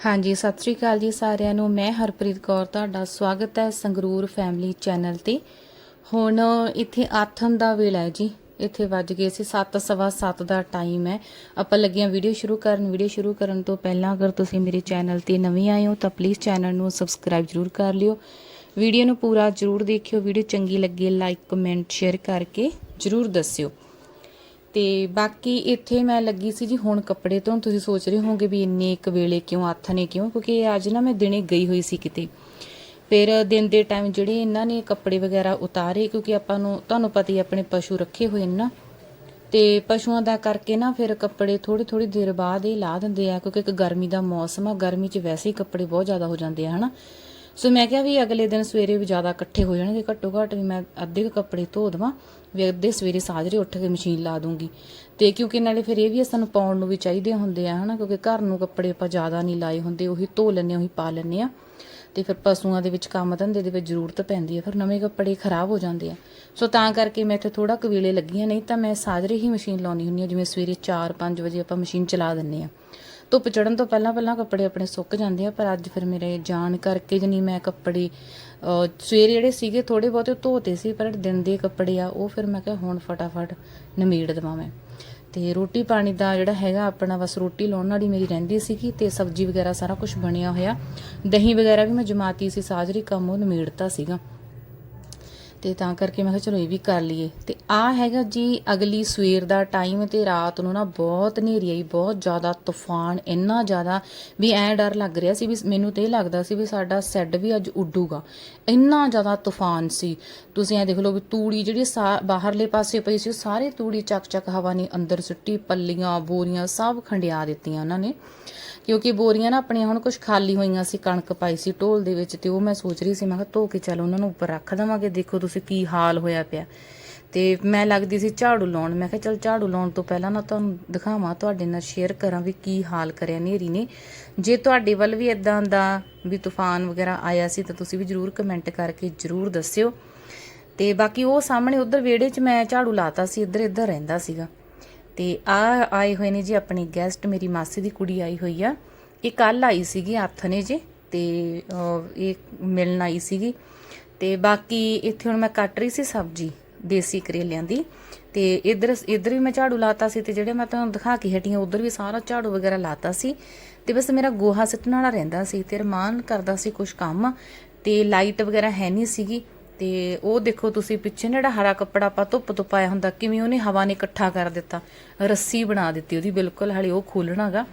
ਹਾਂਜੀ, ਸਤਿ ਸ੍ਰੀ ਅਕਾਲ ਜੀ ਸਾਰਿਆਂ ਨੂੰ। ਮੈਂ ਹਰਪ੍ਰੀਤ ਕੌਰ, ਤੁਹਾਡਾ ਸਵਾਗਤ ਹੈ ਸੰਗਰੂਰ ਫੈਮਿਲੀ ਚੈਨਲ ਤੇ। ਹੁਣ ਇੱਥੇ ਆਥਨ ਦਾ ਵੇਲਾ ਹੈ ਜੀ। ਇੱਥੇ ਵੱਜ ਗਏ ਸੀ 7:30 ਦਾ ਟਾਈਮ ਹੈ। ਆਪਾਂ ਲੱਗੀਆਂ ਵੀਡੀਓ ਸ਼ੁਰੂ ਕਰਨ। ਵੀਡੀਓ ਸ਼ੁਰੂ ਕਰਨ ਤੋਂ ਪਹਿਲਾਂ ਅਗਰ ਤੁਸੀਂ ਮੇਰੇ ਚੈਨਲ ਤੇ ਨਵੇਂ ਆਏ ਹੋ ਤਾਂ ਪਲੀਜ਼ ਚੈਨਲ ਨੂੰ ਸਬਸਕ੍ਰਾਈਬ ਜਰੂਰ ਕਰ ਲਿਓ। ਵੀਡੀਓ ਨੂੰ ਪੂਰਾ ਜਰੂਰ ਦੇਖਿਓ। ਵੀਡੀਓ ਚੰਗੀ ਲੱਗੇ ਲਾਈਕ ਕਮੈਂਟ ਸ਼ੇਅਰ ਕਰਕੇ ਜਰੂਰ ਦੱਸਿਓ। ਤੇ ਬਾਕੀ ਇੱਥੇ ਮੈਂ ਲੱਗੀ ਸੀ ਜੀ ਹੁਣ ਕੱਪੜੇ ਤੋਂ ਤੁਸੀਂ ਸੋਚ ਰਹੇ ਹੋਵੋਗੇ ਵੀ ਇੰਨੇ ਇੱਕ ਵੇਲੇ ਕਿਉਂ, ਹੱਥ ਨੇ ਕਿਉਂ? ਕਿਉਂਕਿ ਅੱਜ ਨਾ ਮੈਂ ਦਿਨੇ ਗਈ ਹੋਈ ਸੀ ਕਿਤੇ। ਫਿਰ ਦਿਨ ਦੇ ਟਾਈਮ ਜਿਹੜੇ ਇਹਨਾਂ ਨੇ ਕੱਪੜੇ ਵਗੈਰਾ ਉਤਾਰੇ, ਕਿਉਂਕਿ ਆਪਾਂ ਨੂੰ, ਤੁਹਾਨੂੰ ਪਤਾ ਹੀ ਆਪਣੇ ਪਸ਼ੂ ਰੱਖੇ ਹੋਏ ਨੇ ਨਾ। ਤੇ ਪਸ਼ੂਆਂ ਦਾ ਕਰਕੇ ਨਾ ਫਿਰ ਕੱਪੜੇ ਥੋੜੀ ਥੋੜੀ ਦੇਰ ਬਾਅਦ ਇਹ ਲਾ ਦਿੰਦੇ ਆ, ਕਿਉਂਕਿ ਇੱਕ ਗਰਮੀ ਦਾ ਮੌਸਮ ਆ, ਗਰਮੀ 'ਚ ਵੈਸੇ ਹੀ ਕੱਪੜੇ ਬਹੁਤ ਜ਼ਿਆਦਾ ਹੋ ਜਾਂਦੇ ਆ, ਹਨਾ? ਸੋ ਮੈਂ ਕਿਹਾ ਵੀ ਅਗਲੇ ਦਿਨ ਸਵੇਰੇ ਵੀ ਜ਼ਿਆਦਾ ਇਕੱਠੇ ਹੋ ਜਾਣਗੇ, ਘੱਟੋ ਘੱਟ ਵੀ ਮੈਂ ਅੱਧੇ ਕੁ ਕੱਪੜੇ ਧੋ ਦਵਾਂ, ਵੀ ਅੱਧੇ ਸਵੇਰੇ ਸਾਜਰੇ ਉੱਠ ਕੇ ਮਸ਼ੀਨ ਲਾ ਦੂੰਗੀ। ਤੇ ਕਿਉਂਕਿ ਨਾਲੇ ਫਿਰ ਇਹ ਵੀ ਸਾਨੂੰ ਪਾਉਣ ਨੂੰ ਵੀ ਚਾਹੀਦੇ ਹੁੰਦੇ ਆ, ਹਨਾ, ਕਿਉਂਕਿ ਘਰ ਨੂੰ ਕੱਪੜੇ ਆਪਾਂ ਜ਼ਿਆਦਾ ਨਹੀਂ ਲਾਏ ਹੁੰਦੇ, ਉਹੀ ਧੋ ਲੈਂਦੇ ਉਹੀ ਪਾ ਲੈਂਦੇ ਆ। ਤੇ ਫਿਰ ਪਸ਼ੂਆਂ ਦੇ ਵਿੱਚ ਕੰਮ ਧੰਦੇ ਦੇ ਵਿੱਚ ਜ਼ਰੂਰਤ ਪੈਂਦੀ ਹੈ ਫਿਰ ਨਵੇਂ ਕੱਪੜੇ ਖਰਾਬ ਹੋ ਜਾਂਦੇ ਆ। ਸੋ ਤਾਂ ਕਰਕੇ ਮੈਂ ਇੱਥੇ ਥੋੜਾ ਕਵੇਲੇ ਲੱਗੀਆਂ ਨਹੀਂ ਤਾਂ ਮੈਂ ਸਾਜਰੇ ਹੀ ਮਸ਼ੀਨ ਲਾਉਣੀ ਹੁੰਦੀ ਆ ਜਿਵੇਂ ਸਵੇਰੇ 4-5 ਵਜੇ ਆਪਾਂ ਮਸ਼ੀਨ ਚਲਾ ਦਿੰਨੇ ਆ ਧੁੱਪ ਚੜਨ ਤੋਂ ਪਹਿਲਾਂ ਪਹਿਲਾਂ ਕੱਪੜੇ ਆਪਣੇ ਸੁੱਕ ਜਾਂਦੇ ਆ ਪਰ ਅੱਜ ਫਿਰ ਮੇਰੇ ਜਾਣ ਕਰਕੇ ਜਨੀ ਮੈਂ ਕੱਪੜੇ ਅਹ, ਸਵੇਰੇ ਜਿਹੜੇ ਸੀਗੇ ਥੋੜੇ ਬਹੁਤੇ ਧੋਤੇ ਸੀ ਪਰ ਦਿਨ ਦੇ ਕੱਪੜੇ ਆ ਉਹ ਫਿਰ ਮੈਂ ਕਿਹਾ ਹੁਣ ਫਟਾਫਟ ਨਿਮੇੜ ਦੇਵਾਂ ਮੈਂ। ਤੇ ਰੋਟੀ ਪਾਣੀ ਦਾ ਜਿਹੜਾ ਹੈਗਾ ਆਪਣਾ ਬਸ ਰੋਟੀ ਲਾਉਣ ਵਾਲੀ ਮੇਰੀ ਰਹਿੰਦੀ ਸੀਗੀ ਤੇ ਸਬਜ਼ੀ ਵਗੈਰਾ ਸਾਰਾ ਕੁਝ ਬਣਿਆ ਹੋਇਆ। ਦਹੀਂ ਵਗੈਰਾ ਵੀ ਮੈਂ ਜਮਾਤੀ ਸੀ ਸਾਜਰੀ ਕੰਮ ਉਹ ਨਿਮੇੜਤਾ ਸੀਗਾ। ਤੇ ਤਾਂ ਕਰਕੇ ਮੈਂ ਕਿਹਾ ਚਲੋ ਇਹ ਵੀ ਕਰ ਲਈਏ। ਤੇ ਆ ਹੈਗਾ ਜੀ ਅਗਲੀ ਸਵੇਰ ਦਾ ਟਾਈਮ ਤੇ ਰਾਤ ਨੂੰ ਨਾ ਬਹੁਤ ਹਨੇਰੀ ਆਈ, ਬਹੁਤ ਜ਼ਿਆਦਾ ਤੂਫਾਨ, ਇੰਨਾ ਜ਼ਿਆਦਾ ਵੀ ਐ ਡਰ ਲੱਗ ਰਿਹਾ ਸੀ ਵੀ ਮੈਨੂੰ ਤੇ ਇਹ ਲੱਗਦਾ ਸੀ ਵੀ ਸਾਡਾ ਸੈੱਡ ਵੀ ਅੱਜ ਉੱਡੂਗਾ। ਇੰਨਾ ਜ਼ਿਆਦਾ ਤੂਫਾਨ ਸੀ। ਤੁਸੀਂ ਐ ਦੇਖ ਲਓ ਵੀ ਤੂੜੀ ਜਿਹੜੀ ਸਾ- ਬਾਹਰਲੇ ਪਾਸੇ ਪਈ ਸੀ, ਉਹ ਸਾਰੇ ਤੂੜੀ ਚੱਕ ਚੱਕ ਹਵਾ ਨੇ ਅੰਦਰ ਸੁੱਟੀ, ਪੱਲੀਆਂ, ਬੋਰੀਆਂ ਸਭ ਖੰਡਿਆ ਦਿੱਤੀਆਂ ਉਹਨਾਂ ਨੇ। ਕਿਉਂਕਿ ਬੋਰੀਆਂ ਨਾ ਆਪਣੀਆਂ ਹੁਣ ਕੁਝ ਖਾਲੀ ਹੋਈਆਂ ਸੀ, ਕਣਕ ਪਾਈ ਸੀ, ਢੋਲ ਦੇ ਵਿੱਚ ਤੇ ਉਹ ਮੈਂ ਸੋਚ ਰਹੀ ਸੀ, ਮੈਂ ਕਿਹਾ ਧੋ ਕੇ ਚੱਲ ਉਹਨਾਂ ਨੂੰ ਉੱਪਰ ਰੱਖ ਦੇਵਾਂਗੇ, ਦੇਖੋ ਤੁਸੀਂ ਕੀ ਹਾਲ ਹੋਇਆ ਪਿਆ। ਤੇ ਮੈਂ ਲੱਗਦੀ ਸੀ ਝਾੜੂ ਲਾਉਣ, ਮੈਂ ਕਿਹਾ ਚੱਲ ਝਾੜੂ ਲਾਉਣ ਤੋਂ ਪਹਿਲਾਂ ਨਾ ਤੁਹਾਨੂੰ ਦਿਖਾਵਾਂ, ਤੁਹਾਡੇ ਨਾਲ ਸ਼ੇਅਰ ਕਰਾਂ ਵੀ ਕੀ ਹਾਲ ਕਰਿਆ ਨੇਰੀ ਨੇ। ਜੇ ਤੁਹਾਡੇ ਵੱਲ ਵੀ ਇਦਾਂ ਦਾ ਵੀ ਤੂਫਾਨ ਵਗੈਰਾ ਆਇਆ ਸੀ ਤਾਂ ਤੁਸੀਂ ਵੀ ਜਰੂਰ ਕਮੈਂਟ ਕਰਕੇ ਜਰੂਰ ਦੱਸਿਓ। ਤੇ ਬਾਕੀ ਉਹ ਸਾਹਮਣੇ ਉਧਰ ਵਿਹੜੇ 'ਚ ਮੈਂ ਝਾੜੂ ਲਾਤਾ ਸੀ ਇੱਧਰ ਇੱਧਰ ਰਹਿੰਦਾ ਸੀਗਾ। ਤੇ ਆ ਆਏ ਹੋਏ ਨੇ ਜੀ ਆਪਣੀ ਗੈਸਟ ਮੇਰੀ ਮਾਸੀ ਦੀ ਕੁੜੀ ਆਈ ਹੋਈ ਆ। ਇਹ ਕੱਲ ਆਈ ਸੀਗੀ ਆਥਨੇ ਜੇ ਤੇ ਇਹ ਮਿਲਣ ਆਈ ਸੀਗੀ। ਤੇ ਬਾਕੀ ਇੱਥੇ ਹੁਣ ਮੈਂ ਕੱਟ ਰਹੀ ਸੀ ਸਬਜ਼ੀ, ਦੇਸੀ ਕਰੇਲਿਆਂ ਦੀ। ਤੇ ਇਧਰ ਇਧਰ ਵੀ ਮੈਂ ਝਾੜੂ ਲਾਤਾ ਸੀ ਤੇ ਜਿਹੜੇ ਮੈਂ ਤੁਹਾਨੂੰ ਦਿਖਾ ਕੇ ਹਟੀ ਹਟੀਆਂ ਉਧਰ ਵੀ ਸਾਰਾ ਝਾੜੂ ਵਗੈਰਾ ਲਾਤਾ ਸੀ। ਤੇ ਬਸ ਮੇਰਾ ਗੋਹਾ ਸਿੱਟਣ ਵਾਲਾ ਰਹਿੰਦਾ ਸੀ ਤੇ ਰਮਾਨ ਕਰਦਾ ਸੀ ਕੁਝ ਕੰਮ। ਤੇ ਲਾਈਟ ਵਗੈਰਾ ਹੈ ਨਹੀਂ ਸੀਗੀ। ਤੇ ਉਹ ਦੇਖੋ ਤੁਸੀਂ ਪਿੱਛੇ ਨਾ ਜਿਹੜਾ ਹਰਾ ਕੱਪੜਾ ਆਪਾਂ ਧੁੱਪ ਤੋਂ ਪਾਇਆ ਹੁੰਦਾ, ਕਿਵੇਂ ਉਹਨੇ ਹਵਾ ਨੇ ਇਕੱਠਾ ਕਰ ਦਿੱਤਾ, ਰੱਸੀ ਬਣਾ ਦਿੱਤੀ ਉਹਦੀ ਬਿਲਕੁਲ, ਹਲੇ ਉਹ ਖੋਲਣਾਗਾ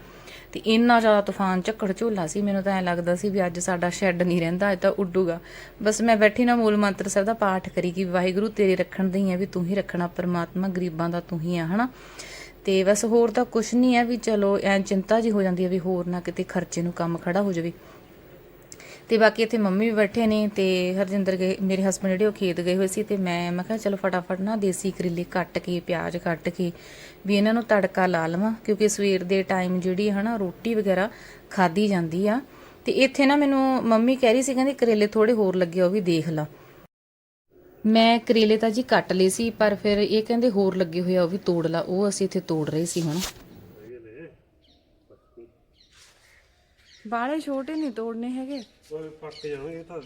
ਤੇ ਇੰਨਾ ਜ਼ਿਆਦਾ ਤੂਫਾਨ ਝੱਕੜ ਝੋਲਾ ਸੀ, ਮੈਨੂੰ ਤਾਂ ਐ ਲੱਗਦਾ ਸੀ ਵੀ ਅੱਜ ਸਾਡਾ ਸ਼ੈੱਡ ਨਹੀਂ ਰਹਿੰਦਾ, ਅੱਜ ਤਾਂ ਉੱਡੂਗਾ। ਬਸ ਮੈਂ ਬੈਠੀ ਨਾ ਮੂਲ ਮੰਤਰ ਸਾਹਿਬ ਦਾ ਪਾਠ ਕਰੀ ਕਿ ਵਾਹਿਗੁਰੂ ਤੇਰੇ ਰੱਖਣ ਦੇ ਹੀ ਆ ਵੀ ਤੂੰ ਹੀ ਰੱਖਣਾ, ਪਰਮਾਤਮਾ ਗਰੀਬਾਂ ਦਾ ਤੂੰ ਹੀ ਆ, ਹਨਾ? ਤੇ ਬਸ ਹੋਰ ਤਾਂ ਕੁਝ ਨਹੀਂ ਹੈ ਵੀ ਚਲੋ, ਐ ਚਿੰਤਾ ਜੀ ਹੋ ਜਾਂਦੀ ਹੈ ਵੀ ਹੋਰ ਨਾ ਕਿਤੇ ਖਰਚੇ ਨੂੰ ਕੰਮ ਖੜਾ ਹੋ ਜਾਵੇ। ਤੇ ਬਾਕੀ ਇੱਥੇ ਮੰਮੀ ਵੀ ਬੈਠੇ ਨੇ ਤੇ ਹਰਜਿੰਦਰ ਗਏ, ਮੇਰੇ ਹਸਬੰਡ ਜਿਹੜੇ ਉਹ ਖੇਤ ਗਏ ਹੋਏ ਸੀ ਤੇ ਮੈਂ ਮੈਂ ਕਿਹਾ ਚਲੋ ਫਟਾਫਟ ਨਾ ਦੇਸੀ ਕਰੇਲੇ ਕੱਟ ਕੇ, ਪਿਆਜ਼ ਕੱਟ ਕੇ ਵੀ ਇਹਨਾਂ ਨੂੰ ਤੜਕਾ ਲਾ ਲਵਾਂ, ਕਿਉਂਕਿ ਸਵੇਰ ਦੇ ਟਾਈਮ ਜਿਹੜੀ ਹਨਾ ਰੋਟੀ ਵਗੈਰਾ ਖਾਦੀ ਜਾਂਦੀ ਆ। ਤੇ ਇੱਥੇ ਨਾ ਮੈਨੂੰ ਮੰਮੀ ਕਹਿ ਰਹੀ ਸੀ, ਕਹਿੰਦੀ ਕਰੇਲੇ ਥੋੜੇ ਹੋਰ ਲੱਗੇ ਉਹ ਵੀ ਦੇਖ ਲਾ। ਮੈਂ ਕਰੇਲੇ ਤਾਂ ਜੀ ਕੱਟ ਲਏ ਸੀ, ਪਰ ਫਿਰ ਇਹ ਕਹਿੰਦੇ ਹੋਰ ਲੱਗੇ ਹੋਏ ਆ, ਉਹ ਵੀ ਤੋੜ ਲਾ, ਉਹ ਅਸੀਂ ਇੱਥੇ ਤੋੜ ਰਹੇ ਸੀ ਹੁਣ। ਬਾਲੇ ਛੋਟੇ ਨਹੀਂ ਤੋੜਨੇ ਹੈਗੇ। ਉਹ ਪੱਕ ਜਾਣਗੇ ਤਾਂ।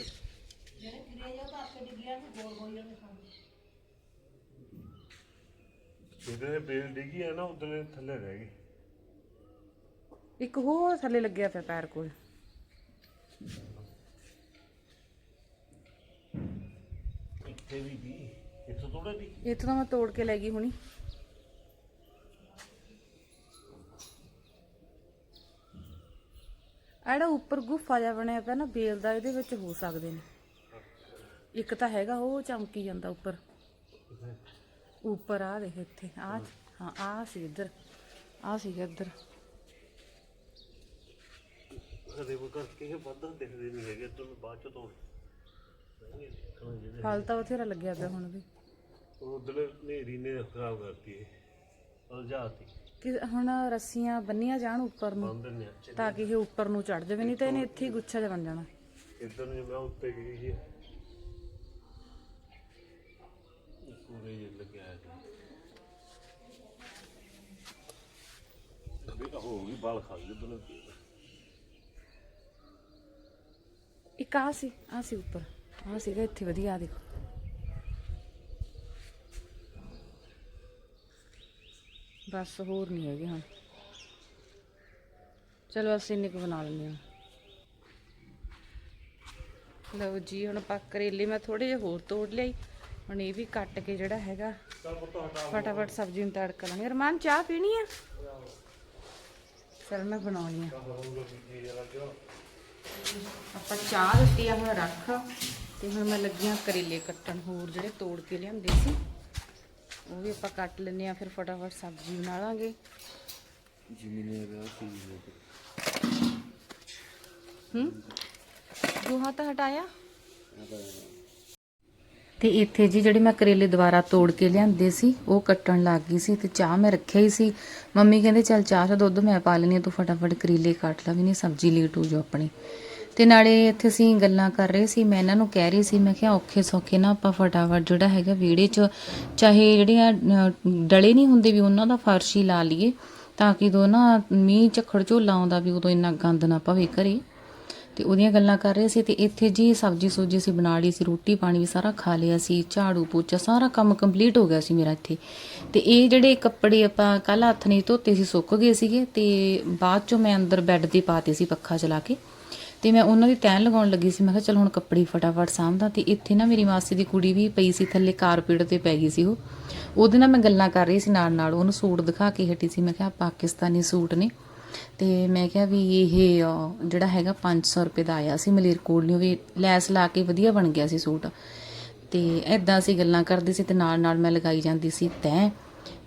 ਜਿਹਦੇ ਬੇਲ ਡਿੱਗੀ ਹੈ ਨਾ ਉਦੋਂ ਥੱਲੇ ਰਹਿ ਗਈ। ਇੱਕ ਹੋਰ ਥੱਲੇ ਲੱਗਿਆ ਪਿਆ ਪੈਰ ਕੋਲ। ਇੱਥੇ ਵੀ ਦੀ ਇੱਥੋਂ ਥੋੜਾ ਦੀ। ਇੱਥੋਂ ਤਾਂ ਮੈਂ ਤੋੜ ਕੇ ਲੈ ਗਈ ਹੁਣੀ। ਐੜਾ ਉੱਪਰ ਗੁਫਾ ਜਿਹਾ ਬਣਿਆ ਪਿਆ ਨਾ ਬੇਲ ਦਾ ਇਹਦੇ ਵਿੱਚ ਹੋ ਸਕਦੇ ਨੇ। ਇੱਕ ਤਾਂ ਹੈਗਾ ਉਹ ਚਮਕੀ ਜਾਂਦਾ ਉੱਪਰ। ਉੱਪਰ ਆ ਦੇਖ ਇੱਥੇ ਆ ਹਾਂ ਆ ਸੀ ਇੱਧਰ ਆ ਸੀ ਇੱਧਰ। ਕਦੇ ਉਹ ਕਰਕੇ ਇਹ ਵੱਧ ਦਿਖਦੇ ਨਹੀਂ ਹੈਗੇ ਤੁਹਾਨੂੰ ਬਾਅਦ ਚ ਤੋਂ ਦੇਖਣਾ ਜਿਹੜੇ ਫਲ ਤਾਂ ਬਥੇਰਾ ਲੱਗਿਆ ਪਿਆ ਹੁਣ ਵੀ। ਉਧਰ ਨੇਰੀ ਨੇ ਖਰਾਬ ਕਰਤੀ ਇਹ ਉਲਝਾਤੀ ਕਿ ਹੁਣ ਰੱਸੀਆਂ ਬੰਨੀਆਂ ਜਾਣ ਉੱਪਰ ਨੂੰ ਤਾਂ ਕਿ ਇਹ ਉੱਪਰ ਨੂੰ ਚੜ ਜਾਵੇ ਨਹੀਂ ਤਾਂ ਇਹਨੇ ਇੱਥੇ ਹੀ ਗੁੱਛਾ ਜਿਹਾ ਬਣ ਜਾਣਾ। ਇੱਧਰ ਨੂੰ ਮੈਂ ਉੱਤੇ ਗਈ ਸੀ। ਪੂਰੇ ਜਿਹਾ ਲੱਗਿਆ ਹੈ ਵੀ ਹੋ ਗਈ ਬਾਲ ਖਾ ਇੱਕ ਆ ਸੀ ਆ ਸੀ ਉੱਪਰ। ਆ ਸੀਗਾ ਇੱਥੇ ਵਧੀਆ ਆ ਦੇਖੋ। ਬਸ ਹੋਰ ਨਹੀਂ ਹੈਗੇ ਹੁਣ। ਚਲੋ ਅਸੀਂ ਇੰਨੇ ਕੁ ਬਣਾ ਲੈਂਦੇ ਹਾਂ। ਲਓ ਜੀ, ਹੁਣ ਆਪਾਂ ਕਰੇਲੇ ਮੈਂ ਥੋੜੇ ਜਿਹਾ ਹੋਰ ਤੋੜ ਲਈ ਹੁਣ ਇਹ ਵੀ ਕੱਟ ਕੇ ਜਿਹੜਾ ਹੈਗਾ, ਫਟਾਫਟ ਸਬਜ਼ੀ ਨੂੰ ਤੜਕਾ ਲਾਂਗੇ ਰਮਾਨ, ਚਾਹ ਪੀਣੀ ਆ? ਚਲ ਮੈਂ ਬਣਾਉਣੀ ਆ। ਆਪਾਂ ਚਾਹ ਦਿੱਤੀ ਆ ਹੁਣ ਰੱਖ, ਤੇ ਹੁਣ ਮੈਂ ਲੱਗੀਆਂ ਕਰੇਲੇ ਕੱਟਣ ਹੋਰ ਜਿਹੜੇ ਤੋੜ ਕੇ ਲਿਆਂਦੇ ਸੀ। ਉਹ ਵੀ ਆਪਾਂ ਕੱਟ ਲੈਨੇ ਆ ਫਿਰ ਫਟਾਫਟ ਸਬਜ਼ੀ ਬਣਾ ਲਾਂਗੇ। ਜਿਮੀਨੇ ਦਾ ਕੀ। ਹੂੰ? ਦੋ ਹੱਥ ਹਟਾਇਆ? ਤੇ ਇੱਥੇ ਜੀ ਜਿਹੜੇ ਮੈਂ ਕਰੇਲੇ ਦੁਬਾਰਾ ਤੋੜ ਕੇ ਲਿਆਂਦੇ ਸੀ ਉਹ ਕੱਟਣ ਲੱਗ ਗਈ ਸੀ ਤੇ ਚਾਹ ਮੈਂ ਰੱਖਿਆ ਹੀ ਸੀ। ਮੰਮੀ ਕਹਿੰਦੇ ਚੱਲ ਚਾਹ ਦਾ ਦੁੱਧ ਮੈਂ ਪਾ ਲੈਣੀ ਤੂੰ ਫਟਾਫਟ ਕਰੇਲੇ ਕੱਟ ਲਾ ਵੀ ਨਹੀਂ ਸਬਜ਼ੀ ਲੇਟ ਹੋ ਜਾ ਆਪਣੀ। ਤੇ ਨਾਲੇ ਇੱਥੇ ਅਸੀਂ ਗੱਲਾਂ ਕਰ ਰਹੇ ਸੀ, ਮੈਂ ਇਹਨਾਂ ਨੂੰ ਕਹਿ ਰਹੀ ਸੀ, ਮੈਂ ਕਿਹਾ ਔਖੇ ਸੌਖੇ ਨਾ ਆਪਾਂ ਫਟਾਫਟ ਜਿਹੜਾ ਹੈਗਾ ਵਿਹੜੇ 'ਚ, ਚਾਹੇ ਜਿਹੜੀਆਂ ਡਲੇ ਨਹੀਂ ਹੁੰਦੇ ਵੀ ਉਹਨਾਂ ਦਾ ਫਰਸ਼ ਹੀ ਲਾ ਲਈਏ, ਤਾਂ ਕਿ ਦੋ ਨਾ ਮੀਂਹ ਝੱਖੜ ਝੋਲਾ ਆਉਂਦਾ ਵੀ ਉਦੋਂ ਇੰਨਾ ਗੰਦ ਨਾ ਪਵੇ ਘਰੇ। ਤੇ ਉਹਦੀਆਂ ਗੱਲਾਂ ਕਰ ਰਹੇ ਸੀ, ਤੇ ਇੱਥੇ ਜੀ ਸਬਜੀ ਸੂਜੀ ਸੀ ਬਣਾ ਲਈ ਸੀ, ਰੋਟੀ ਪਾਣੀ ਵੀ ਸਾਰਾ ਖਾ ਲਿਆ ਸੀ, ਝਾੜੂ ਪੋਚਾ ਸਾਰਾ ਕੰਮ ਕੰਪਲੀਟ ਹੋ ਗਿਆ ਸੀ ਮੇਰਾ ਇੱਥੇ। ਤੇ ਇਹ ਜਿਹੜੇ ਕੱਪੜੇ ਆਪਾਂ ਕੱਲ ਹੱਥ ਨਹੀਂ ਧੋਤੇ ਸੀ, ਸੁੱਕ ਗਏ ਸੀਗੇ, ਤੇ ਬਾਅਦ ਚੋਂ ਮੈਂ ਅੰਦਰ ਬੈੱਡ ਤੇ ਪਾਤੇ ਸੀ ਪੱਖਾ ਚਲਾ ਕੇ। ਤੇ ਮੈਂ ਉਹਨਾਂ ਦੀ ਤੈਅ ਲਗਾਉਣ ਲੱਗੀ ਸੀ। ਮੈਂ ਕਿਹਾ, ਚਲ ਹੁਣ ਕੱਪੜੇ ਫਟਾਫਟ ਸਾਂਭਦਾ। ਤੇ ਇੱਥੇ ਨਾ ਮੇਰੀ ਮਾਸੀ ਦੀ ਕੁੜੀ ਵੀ ਪਈ ਸੀ, ਥੱਲੇ ਕਾਰਪੇਟ ਤੇ ਪੈ ਗਈ ਸੀ ਉਹ। ਉਹਦੇ ਨਾਲ ਮੈਂ ਗੱਲਾਂ ਕਰ ਰਹੀ ਸੀ ਨਾਲ ਨਾਲ ਉਹਨੂੰ ਸੂਟ ਦਿਖਾ ਕੇ ਹਟੀ ਸੀ। ਮੈਂ ਕਿਹਾ ਪਾਕਿਸਤਾਨੀ ਸੂਟ ਨੇ। ਤੇ ਮੈਂ ਕਿਹਾ ਵੀ ਇਹ ਜਿਹੜਾ ਹੈਗਾ 500 ਰੁਪਏ ਦਾ ਆਇਆ ਸੀ ਮਲੇਰਕੋਟਲਿਓ ਵੀ ਲੈਸ ਲਾ ਕੇ ਵਧੀਆ ਬਣ ਗਿਆ ਸੀ ਸੂਟ। ਤੇ ਐਦਾਂ ਅਸੀਂ ਗੱਲਾਂ ਕਰਦੇ ਸੀ ਤੇ ਨਾਲ ਨਾਲ ਮੈਂ ਲਗਾਈ ਜਾਂਦੀ ਸੀ ਤੈਂ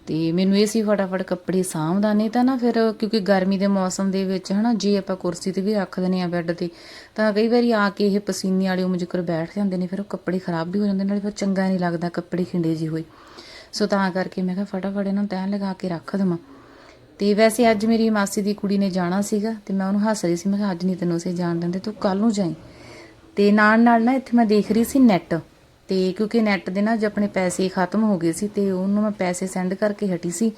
ਤੇ ਮੈਨੂੰ ਇਹ ਸੀ ਫਟਾਫਟ ਕੱਪੜੇ ਸਾਂਭਦਾ, ਨਹੀਂ ਤਾਂ ਨਾ ਫਿਰ ਕਿਉਂਕਿ ਗਰਮੀ ਦੇ ਮੌਸਮ ਦੇ ਵਿੱਚ ਹਨਾ, ਜੇ ਆਪਾਂ ਕੁਰਸੀ ਤੇ ਵੀ ਰੱਖ ਦਿੰਦੇ ਆ ਬੈੱਡ ਤੇ, ਤਾਂ ਕਈ ਵਾਰੀ ਆ ਕੇ ਇਹ ਪਸੀਨੇ ਵਾਲੇ ਉਹ ਜ਼ਿਕਰ ਬੈਠ ਜਾਂਦੇ ਨੇ, ਫਿਰ ਉਹ ਕੱਪੜੇ ਖਰਾਬ ਵੀ ਹੋ ਜਾਂਦੇ ਨਾਲੇ ਫਿਰ ਚੰਗਾ ਨਹੀਂ ਲੱਗਦਾ ਕੱਪੜੇ ਖਿੰਡੇ ਜੀ ਹੋਏ। ਸੋ ਤਾਂ ਕਰਕੇ ਮੈਂ ਕਿਹਾ ਫਟਾਫਟ ਇਹਨਾਂ ਨੂੰ ਤੈਅ ਲਗਾ ਕੇ ਰੱਖ ਦੇਵਾਂ। ਤੇ ਵੈਸੇ ਅੱਜ ਮੇਰੀ ਮਾਸੀ ਦੀ ਕੁੜੀ ਨੇ ਜਾਣਾ ਸੀਗਾ, ਤੇ ਮੈਂ ਉਹਨੂੰ ਹੱਸ ਰਹੀ ਸੀ, ਮੈਂ ਕਿਹਾ ਅੱਜ ਨਹੀਂ ਤੈਨੂੰ ਅਸੀਂ ਜਾਣ ਦਿੰਦੇ, ਤੂੰ ਕੱਲ ਨੂੰ ਜਾਈ। ਤੇ ਨਾਲ ਨਾਲ ਨਾ ਇੱਥੇ ਮੈਂ ਦੇਖ ਰਹੀ ਸੀ ਨੈਟ ਤੇ ਕਿਉਂਕਿ ਨੈਟ ਦੇ ਨਾ ਜੇ ਆਪਣੇ ਪੈਸੇ ਖਤਮ ਹੋ ਗਏ ਸੀ ਤੇ ਉਹਨੂੰ ਮੈਂ ਪੈਸੇ ਸੈਂਡ ਕਰਕੇ ਹਟੀ ਸੀ।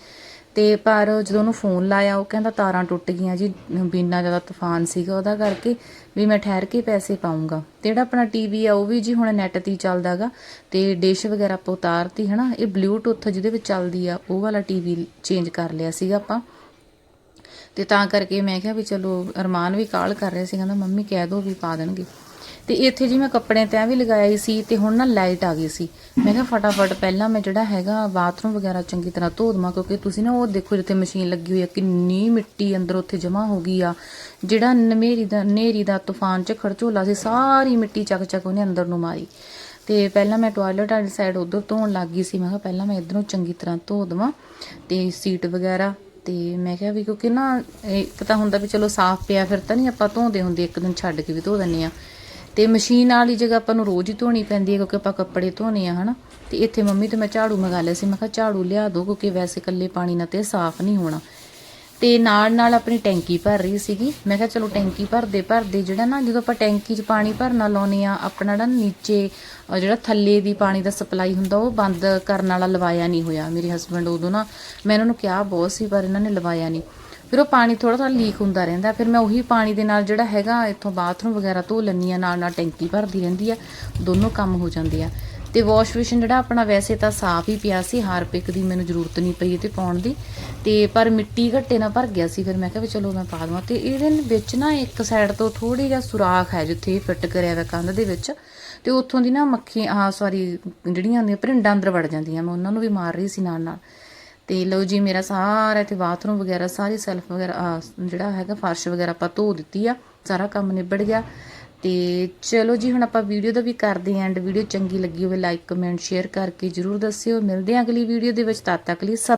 ਤੇ ਪਰ ਜਦੋਂ ਉਹਨੂੰ ਫੋਨ ਲਾਇਆ, ਉਹ ਕਹਿੰਦਾ ਤਾਰਾਂ ਟੁੱਟ ਗਈਆਂ ਜੀ, ਬਿਨਾ ਜ਼ਿਆਦਾ ਤੂਫਾਨ ਸੀਗਾ ਉਹਦਾ ਕਰਕੇ ਵੀ ਮੈਂ ਠਹਿਰ ਕੇ ਪੈਸੇ ਪਾਉਂਗਾ ਤੇ ਜਿਹੜਾ ਆਪਣਾ ਟੀਵੀ ਆ, ਉਹ ਵੀ ਜੀ ਹੁਣ ਨੈਟ ਤੇ ਹੀ ਚੱਲਦਾਗਾ ਤੇ ਡਿਸ਼ ਵਗੈਰਾ ਆਪਾਂ ਉਤਾਰਤੀ, ਹਨਾ? ਇਹ ਬਲੂਟੁੱਥ ਜਿਹਦੇ ਵਿੱਚ ਚੱਲਦੀ ਆ, ਉਹ ਵਾਲਾ ਟੀਵੀ ਚੇਂਜ ਕਰ ਲਿਆ ਸੀਗਾ ਆਪਾਂ। ਤੇ ਤਾਂ ਕਰਕੇ ਮੈਂ ਕਿਹਾ ਵੀ ਚਲੋ ਅਰਮਾਨ ਵੀ ਕਾਲ ਕਰ ਰਿਹਾ ਸੀ, ਕਹਿੰਦਾ ਮੰਮੀ ਕਹਿ ਦੋ ਵੀ ਪਾ ਦੇਣਗੇ। ਤੇ ਇੱਥੇ ਜੀ ਮੈਂ ਕੱਪੜੇ ਤੈਅ ਵੀ ਲਗਾਇਆ ਸੀ ਤੇ ਹੁਣ ਨਾ ਲਾਈਟ ਆ ਗਈ ਸੀ। ਮੈਂ ਕਿਹਾ ਫਟਾਫਟ ਪਹਿਲਾਂ ਮੈਂ ਜਿਹੜਾ ਹੈਗਾ ਬਾਥਰੂਮ ਵਗੈਰਾ ਚੰਗੀ ਤਰ੍ਹਾਂ ਧੋ ਦਵਾਂ ਕਿਉਂਕਿ ਤੁਸੀਂ ਨਾ ਉਹ ਦੇਖੋ ਜਿੱਥੇ ਮਸ਼ੀਨ ਲੱਗੀ ਹੋਈ ਆ, ਕਿੰਨੀ ਮਿੱਟੀ ਅੰਦਰ ਉੱਥੇ ਜਮਾ ਹੋ ਗਈ ਆ। ਜਿਹੜਾ ਨਮੇਰੀ ਦਾ, ਨੇਰੀ ਦਾ ਤੂਫਾਨ ਚ ਖੜਝੋਲਾ ਸੀ, ਸਾਰੀ ਮਿੱਟੀ ਚੱਕ ਚੱਕ ਉਹਨੇ ਅੰਦਰ ਨੂੰ ਮਾਰੀ। ਤੇ ਪਹਿਲਾਂ ਮੈਂ ਟਾਇਲਟ ਵਾਲੀ ਸਾਈਡ ਉਧਰ ਧੋਣ ਲੱਗ ਗਈ ਸੀ, ਮੈਂ ਕਿਹਾ ਪਹਿਲਾਂ ਮੈਂ ਇਧਰੋਂ ਚੰਗੀ ਤਰ੍ਹਾਂ ਧੋ ਦਵਾਂ ਤੇ ਸੀਟ ਵਗੈਰਾ ਤੇ ਮੈਂ ਕਿਹਾ ਵੀ ਕਿਉਂਕਿ ਨਾ, ਇੱਕ ਤਾਂ ਹੁੰਦਾ ਵੀ ਚਲੋ ਸਾਫ਼ ਪਿਆ, ਫਿਰ ਤਾਂ ਨਹੀਂ ਆਪਾਂ ਧੋਂਦੇ ਹੁੰਦੇ, ਇੱਕ ਦਿਨ ਛੱਡ ਕੇ ਵੀ ਧੋ ਦਿੰਨੇ ਆ ਤੇ ਮਸ਼ੀਨ ਵਾਲੀ ਜਗ੍ਹਾ ਆਪਾਂ ਨੂੰ ਰੋਜ਼ ਹੀ ਧੋਣੀ ਪੈਂਦੀ ਹੈ ਕਿਉਂਕਿ ਆਪਾਂ ਕੱਪੜੇ ਧੋਨੇ ਆ, ਹਨਾ? ਤੇ ਇੱਥੇ ਮੰਮੀ ਤੇ ਮੈਂ ਝਾੜੂ ਮੰਗਾ ਲਿਆ ਸੀ। ਮੈਂ ਕਿਹਾ ਝਾੜੂ ਲਿਆ ਦੋ ਕਿਉਂਕਿ ਵੈਸੇ ਇਕੱਲੇ ਪਾਣੀ ਨਾਲ ਤੇ ਸਾਫ਼ ਨਹੀਂ ਹੋਣਾ। ਤੇ ਨਾਲ ਨਾਲ ਆਪਣੀ ਟੈਂਕੀ ਭਰ ਰਹੀ ਸੀਗੀ। ਮੈਂ ਕਿਹਾ ਚਲੋ ਟੈਂਕੀ ਭਰਦੇ ਭਰਦੇ ਜਿਹੜਾ ਨਾ ਜਦੋਂ ਆਪਾਂ ਟੈਂਕੀ 'ਚ ਪਾਣੀ ਭਰਨਾ ਲਾਉਨੇ ਆ, ਆਪਣਾ ਨਾ ਨੀਚੇ ਜਿਹੜਾ ਥੱਲੇ ਦੀ ਪਾਣੀ ਦਾ ਸਪਲਾਈ ਹੁੰਦਾ, ਉਹ ਬੰਦ ਕਰਨ ਵਾਲਾ ਲਵਾਇਆ ਨਹੀਂ ਹੋਇਆ। ਮੇਰੇ ਹਸਬੰਡ ਉਦੋਂ ਨਾ, ਮੈਂ ਇਹਨਾਂ ਨੂੰ ਕਿਹਾ ਬਹੁਤ ਸੀ, ਪਰ ਇਹਨਾਂ ਨੇ ਲਵਾਇਆ ਨਹੀਂ। ਫਿਰ ਉਹ ਪਾਣੀ ਥੋੜਾ ਥੋੜਾ ਲੀਕ ਹੁੰਦਾ ਰਹਿੰਦਾ, ਫਿਰ ਮੈਂ ਉਹੀ ਪਾਣੀ ਦੇ ਨਾਲ ਜਿਹੜਾ ਹੈਗਾ ਇੱਥੋਂ ਬਾਥਰੂਮ ਵਗੈਰਾ ਧੋ ਲੈਂਦੀ ਆ ਨਾਲ ਨਾਲ ਟੈਂਕੀ ਭਰਦੀ ਰਹਿੰਦੀ ਆ, ਦੋਨੋਂ ਕੰਮ ਹੋ ਜਾਂਦੇ ਆ। ਤੇ ਵਾਸ਼ ਬੇਸਿਨ ਜਿਹੜਾ ਆਪਣਾ ਵੈਸੇ ਤਾਂ ਸਾਫ਼ ਹੀ ਪਿਆ ਸੀ ਹਾਰਪਿਕ ਦੀ ਮੈਨੂੰ ਜ਼ਰੂਰਤ ਨਹੀਂ ਪਈ ਤੇ ਪਾਉਣ ਦੀ। ਤੇ ਪਰ ਮਿੱਟੀ ਘੱਟੇ ਨਾਲ ਭਰ ਗਿਆ ਸੀ, ਫਿਰ ਮੈਂ ਕਿਹਾ ਵੀ ਚਲੋ ਮੈਂ ਪਾ ਦਵਾਂ। ਤੇ ਇਹਦੇ ਵਿੱਚ ਨਾ ਇੱਕ ਸਾਈਡ ਤੋਂ ਥੋੜੀ ਜਿਹਾ ਸੁਰਾਖ ਹੈ, ਜਿੱਥੇ ਇਹ ਫਿੱਟ ਕਰਿਆ ਹੋਇਆ ਕੰਧ ਦੇ ਵਿੱਚ, ਤੇ ਉੱਥੋਂ ਦੀ ਨਾ ਮੱਖੀ ਆ ਸੌਰੀ ਜਿਹੜੀਆਂ ਹੁੰਦੀਆਂ ਭਰਿੰਡਾਂ ਅੰਦਰ ਵੜ ਜਾਂਦੀਆਂ, ਮੈਂ ਉਹਨਾਂ ਨੂੰ ਵੀ ਮਾਰ ਰਹੀ ਸੀ ਨਾਲ ਨਾਲ ਤੇ ਲਓ ਜੀ, ਮੇਰਾ ਸਾਰਾ ਇੱਥੇ ਬਾਥਰੂਮ ਵਗੈਰਾ, ਸਾਰੀ ਸੈਲਫ ਵਗੈਰਾ ਜਿਹੜਾ ਹੈਗਾ ਫਰਸ਼ ਵਗੈਰਾ ਆਪਾਂ ਧੋ ਦਿੱਤੀ ਆ, ਸਾਰਾ ਕੰਮ ਨਿਬੜ ਗਿਆ। ਤੇ ਚਲੋ ਜੀ, ਹੁਣ ਆਪਾਂ ਵੀਡੀਓ ਦਾ ਵੀ ਕਰਦੇ ਆਂ ਐਂਡ ਵੀਡੀਓ ਚੰਗੀ ਲੱਗੀ ਹੋਵੇ ਲਾਈਕ ਕਮੈਂਟ ਸ਼ੇਅਰ ਕਰਕੇ ਜਰੂਰ ਦੱਸਿਓ। ਮਿਲਦੇ ਆਂ ਅਗਲੀ ਵੀਡੀਓ ਦੇ ਵਿੱਚ, ਤਦ ਤੱਕ ਲਈ ਸਤਿ